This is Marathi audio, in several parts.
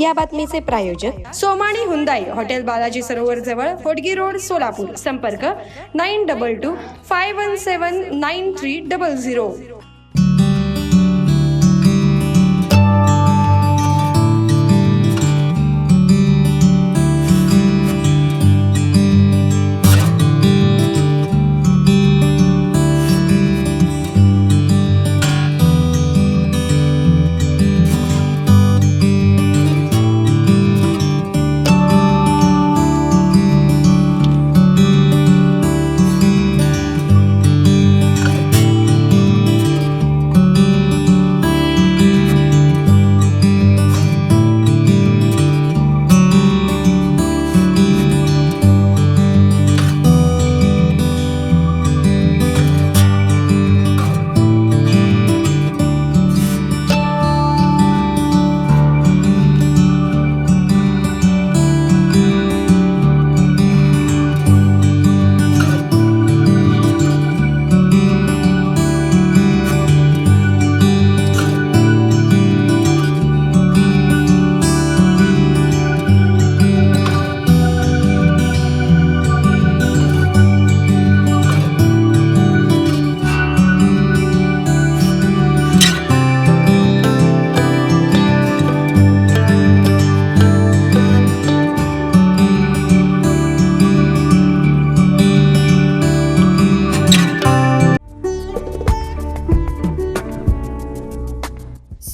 या बातमीचे प्रायोजक सोमाणी हुंदाई हॉटेल बालाजी सरोवर जवळ होडगी रोड सोलापूर. संपर्क nine double two five one seven nine three double zero.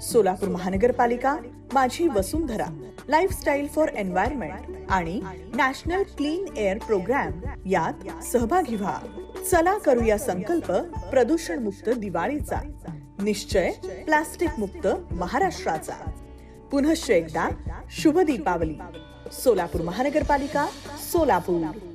Solapur महानगरपालिका माझी वसुंधरा लाईफस्टाईल फॉर एन्व्हायरमेंट आणि नॅशनल क्लीन एअर प्रोग्राम यात सहभागी व्हा. चला करूया संकल्प प्रदूषण मुक्त दिवाळीचा. निश्चय प्लास्टिक मुक्त महाराष्ट्राचा. पुनश्च एकदा शुभ दीपावली. सोलापूर महानगरपालिका सोलापूर.